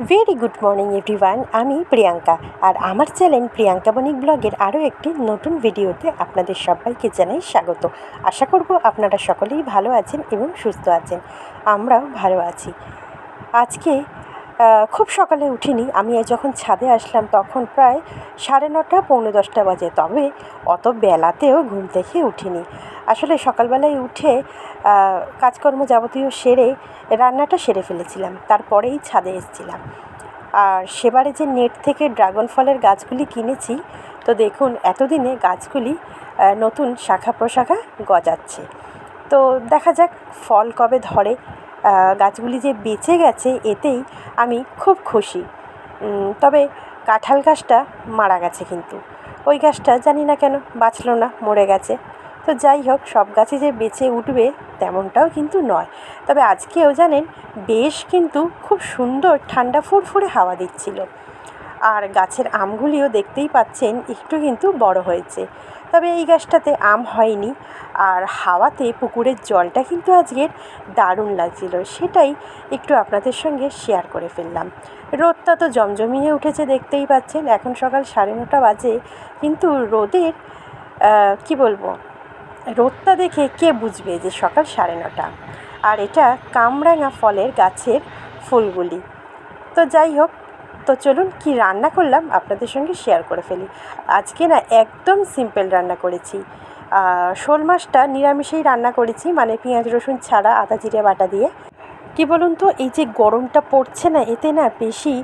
Very good morning everyone আমি প্রিয়াঙ্কা। আর আমার channel Priyanka বণিক ব্লগের আরও একটি নতুন ভিডিওতে আপনাদের সবাইকে জানাই স্বাগত। আশা করব আপনারা সকলেই ভালো আছেন এবং সুস্থ আছেন। আমরাও ভালো আছি। আজকে খুব সকালে উঠিনি। আমি যখন ছাদে আসলাম তখন প্রায় সাড়ে নটা, পৌনে দশটা বাজে। তবে অত বেলাতেও ঘুম থেকে উঠিনি। আসলে সকালবেলায় উঠে কাজকর্ম যাবতীয় সেরে রান্নাটা সেরে ফেলেছিলাম। তারপরেই ছাদে এসেছিলাম। আর সেবারে যে নেট থেকে ড্রাগন ফলের গাছগুলি কিনেছি, তো দেখুন এতদিনে গাছগুলি নতুন শাখা প্রশাখা গজাচ্ছে। তো দেখা যাক ফল কবে ধরে। গাছগুলি যে বেঁচে গেছে, এতেই আমি খুব খুশি। তবে কাঁঠাল গাছটা মারা গেছে কিন্তু। ওই গাছটা জানি না কেন বাঁচল না, মরে গেছে। তো যাই হোক, সব গাছে যে বেঁচে উঠবে তেমনটাও কিন্তু নয়। তবে আজকেও জানেন, বেশ কিন্তু খুব সুন্দর ঠান্ডা ফুরফুরে হাওয়া দিচ্ছিল। আর গাছের আমগুলিও দেখতেই পাচ্ছেন একটু কিন্তু বড় হয়েছে। তবে এই গাছটাতে আম হয়নি আর হাওয়াতে পুকুরের জলটা কিন্তু আজকের দারুণ লাগছিল। সেটাই একটু আপনাদের সঙ্গে শেয়ার করে ফেললাম। রোদটা তো জমজমিয়ে উঠেছে দেখতেই পাচ্ছেন। এখন সকাল সাড়ে নটা বাজে। কিন্তু রোদের কি বলব? রোদটা দেখে কে বুঝবে যে সকাল সাড়ে নটা? আর এটা কামরাঙা ফলের গাছের ফুলগুলি। তো যাই হোক তো চলুন কি রান্না করলাম আপনাদের সঙ্গে শেয়ার করে ফেলি। আজকে না একদম সিম্পল রান্না করেছি। শোল মাছটা নিরামিষেই রান্না করেছি মানে পেঁয়াজ, রসুন ছাড়া আদা, জিরে, বাটা দিয়ে। কি বলুন তো, এই যে গরমটা পড়ছে না, এতে না বেশি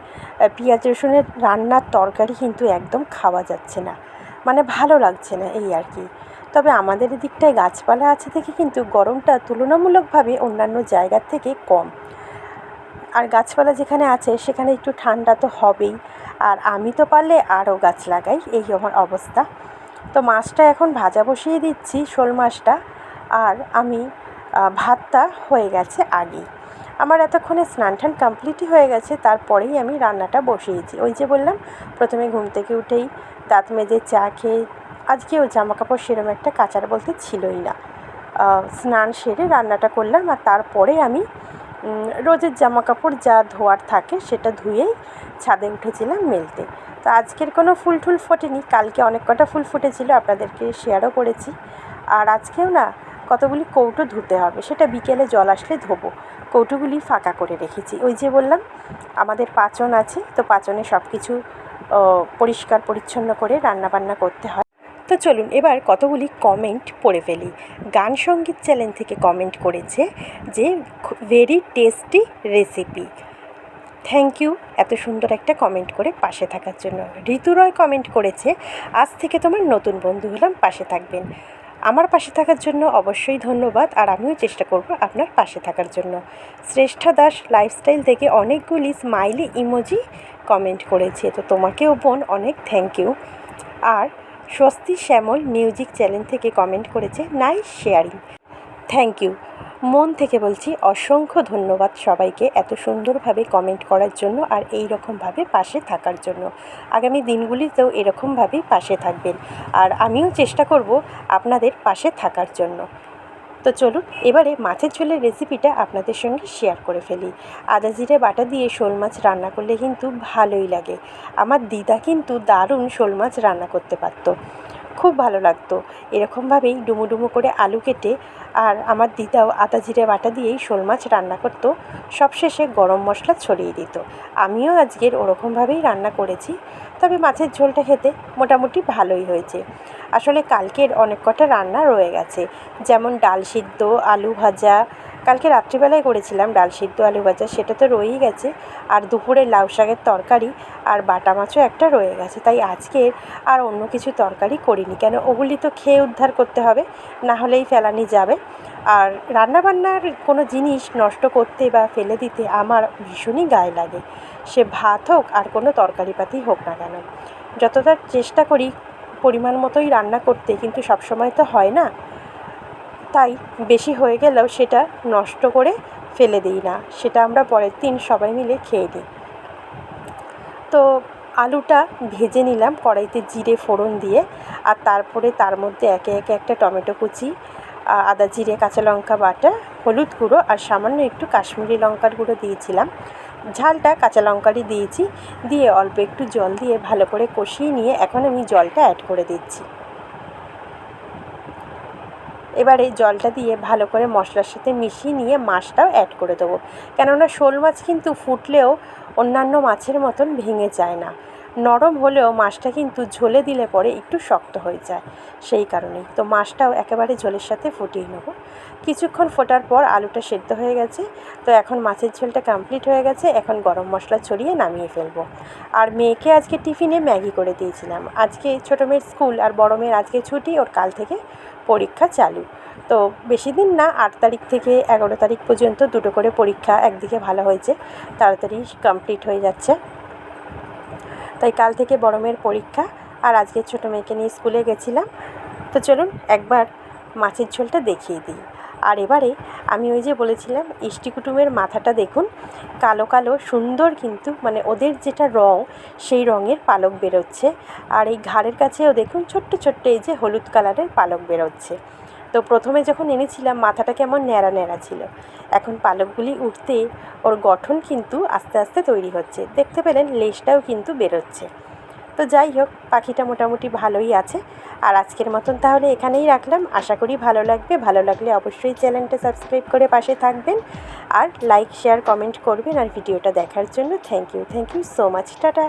পেঁয়াজ, রসুনের রান্নার তরকারি কিন্তু একদম খাওয়া যাচ্ছে না। মানে ভালো লাগছে না এই আর কি। তবে আমাদের এদিকটায় গাছপালা আছে থেকে কিন্তু গরমটা তুলনামূলকভাবে অন্যান্য জায়গার থেকে কম। আর গাছপালা যেখানে আছে, সেখানে একটু ঠান্ডা তো হবেই। আর আমি তো পারলে আরও গাছ লাগাই, এই আমার অবস্থা। তো মাছটা এখন ভাজা বসিয়ে দিচ্ছি, শোল মাছটা। আর আমি ভাতটা হয়ে গেছে আগেই। আমার এতক্ষণে স্নান টান কমপ্লিটই হয়ে গেছে, তারপরেই আমি রান্নাটা বসিয়েছি। ওই যে বললাম, প্রথমে ঘুম থেকে উঠেই দাঁত মেজে চা খেয়ে, আজকেও জামা কাপড় সেরম একটা কাচার বলতে ছিলই না। স্নান সেরে রান্নাটা করলাম, আর তারপরে আমি রোজের জামা কাপড় যা ধোয়ার থাকে সেটা ধুয়েই ছাদে উঠেছিলাম মেলতে। তো আজকের কোনো ফুল টুল ফোটেনি, কালকে অনেক কটা ফুল ফুটেছিল, আপনাদেরকে শেয়ারও করেছি। আর আজকেও না কতগুলি কৌটো ধুতে হবে, সেটা বিকেলে জল আসলে ধোবো। কৌটোগুলি ফাঁকা করে রেখেছি। ওই যে বললাম, আমাদের পাচন আছে, তো পাচনে সব কিছু পরিষ্কার পরিচ্ছন্ন করে রান্নাবান্না করতে হয়। তো চলুন এবার কতগুলি কমেন্ট পড়ে ফেলি। গান সংগীত চ্যানেল থেকে কমেন্ট করেছে যে very tasty recipe thank you এত সুন্দর একটা কমেন্ট করে পাশে থাকার জন্য। ঋতু রয় কমেন্ট করেছে, আজ থেকে তোমার নতুন বন্ধু হলাম, পাশে থাকবেন। আমার পাশে থাকার জন্য অবশ্যই ধন্যবাদ, আর আমিও চেষ্টা করব আপনার পাশে থাকার জন্য। শ্রেষ্ঠা দাস লাইফস্টাইল থেকে অনেকগুলি স্মাইলি ইমোজি কমেন্ট করেছে, তো তোমাকেও বোন, অনেক থ্যাংক ইউ আর স্বস্তি শ্যামল মিউজিক চ্যানেল থেকে কমেন্ট করেছে নাইস শেয়ারিং থ্যাংক ইউ মন থেকে বলছি অসংখ্য ধন্যবাদ সবাইকে এত সুন্দরভাবে কমেন্ট করার জন্য আর এই রকমভাবে পাশে থাকার জন্য। আগামী দিনগুলিতেও এরকমভাবেই পাশে থাকবেন। আর আমিও চেষ্টা করব আপনাদের পাশে থাকার জন্য। তো চলুন, এবারে মাছের ঝোলের রেসিপিটা আপনাদের সঙ্গে শেয়ার করে ফেলি। আদা জিরে বাটা দিয়ে শোল মাছ রান্না করলে কিন্তু ভালোই লাগে। আমার দিদা কিন্তু দারুণ শোল মাছ রান্না করতে পারতো। খুব ভালো লাগতো। এরকমভাবেই ডুমো ডুমো করে আলু কেটে আর আমার দিদাও আদা, জিরে, বাটা দিয়েই শোল মাছ রান্না করতো। সবশেষে গরম মশলা ছড়িয়ে দিত। আমিও আজকের ওরকমভাবেই রান্না করেছি। তবে মাছের ঝোলটা খেতে মোটামুটি ভালোই হয়েছে। আসলে কালকের অনেক কটা রান্না রয়ে গেছে। যেমন ডাল সিদ্ধ, আলু ভাজা কালকে রাত্রিবেলায় করেছিলাম ডাল সিদ্ধ আলু ভাজা, সেটা তো রয়েই গেছে। আর দুপুরের লাউ শাকের তরকারি আর বাটা মাছও একটা রয়ে গেছে। তাই আজকে আর অন্য কিছু তরকারি করিনি। কেন, ওগুলি তো খেয়ে উদ্ধার করতে হবে, না হলেই ফেলানি যাবে। আর রান্নাবান্নার কোনো জিনিস নষ্ট করতে বা ফেলে দিতে আমার ভীষণই গায়ে লাগে। সে ভাত হোক আর কোনো তরকারিপাতি হোক না কেন। যতটা চেষ্টা করি পরিমাণ মতোই রান্না করতে, কিন্তু সবসময় তো হয় না। তাই বেশি হয়ে গেলেও সেটা নষ্ট করে ফেলে দিই না। সেটা আমরা পরের দিন সবাই মিলে খেয়ে নিই। তো আলুটা ভেজে নিলাম কড়াইতে জিরে ফোড়ন দিয়ে আর তারপরে তার মধ্যে একে একে একটা টমেটো কুচি আদা জিরে, কাঁচা লঙ্কা বাটা, হলুদ গুঁড়ো আর সামান্য একটু কাশ্মীরি লঙ্কার গুঁড়ো দিয়েছিলাম। ঝালটা কাঁচা লঙ্কারই দিয়েছি। দিয়ে অল্প একটু জল দিয়ে ভালো করে কষিয়ে নিয়ে এখন আমি জলটা অ্যাড করে দিচ্ছি। এবারে জলটা দিয়ে ভালো করে মশলার সাথে মিশিয়ে নিয়ে মাছটাও অ্যাড করে দেবো। কেননা শোল মাছ কিন্তু ফুটলেও অন্যান্য মাছের মতন ভেঙে যায় না। নরম হলেও মাছটা কিন্তু ঝোলে দিলে পরে একটু শক্ত হয়ে যায়। সেই কারণেই। তো মাছটাও একেবারে ঝোলের সাথে ফুটিয়ে নেব। কিছুক্ষণ ফোটার পর আলুটা সেদ্ধ হয়ে গেছে। তো এখন মাছের ঝোলটা কমপ্লিট হয়ে গেছে। এখন গরম মশলা ছড়িয়ে নামিয়ে ফেলব। আর মেয়েকে আজকে টিফিনে ম্যাগি করে দিয়েছিলাম। আজকে ছোটো মেয়ের স্কুল আর বড়ো মেয়ের আজকে ছুটি। ওর কাল থেকে পরীক্ষা চালু। তো বেশি দিন না, আট তারিখ থেকে এগারো তারিখ পর্যন্ত দুটো করে পরীক্ষা একদিকে ভালো হয়েছে। তাড়াতাড়ি কমপ্লিট হয়ে যাচ্ছে। তাই কাল থেকে বড় মেয়ের পরীক্ষা আর আজকে ছোটো মেয়েকে নিয়ে স্কুলে গেছিলাম। তো চলুন একবার মাছের ঝোলটা দেখিয়ে দিই। আর এবারে আমি ওই যে বলেছিলাম, ইষ্টি কুটুমের মাথাটা দেখুন, কালো কালো, সুন্দর কিন্তু মানে ওদের যেটা রং, সেই রঙের পালক বেরোচ্ছে। আর এই ঘাড়ের কাছেও দেখুন, ছোট্ট ছোট্ট এই যে হলুদ কালারের পালক বেরোচ্ছে। তো প্রথমে যখন এনেছিলাম, মাথাটা কেমন ন্যাড়া ন্যাড়া ছিল। এখন পালকগুলি উঠতে ওর গঠন কিন্তু আস্তে আস্তে তৈরি হচ্ছে। দেখতে পেলেন লেজটাও কিন্তু বেরোচ্ছে। তো যাই হোক, পাখিটা মোটামুটি ভালোই আছে। আর আজকের মতন তাহলে এখানেই রাখলাম। আশা করি ভালো লাগবে। ভালো লাগলে অবশ্যই চ্যানেলটা সাবস্ক্রাইব করে পাশে থাকবেন। আর লাইক, শেয়ার, কমেন্ট করবেন আর ভিডিওটা দেখার জন্য thank you. Thank you so much. Tata.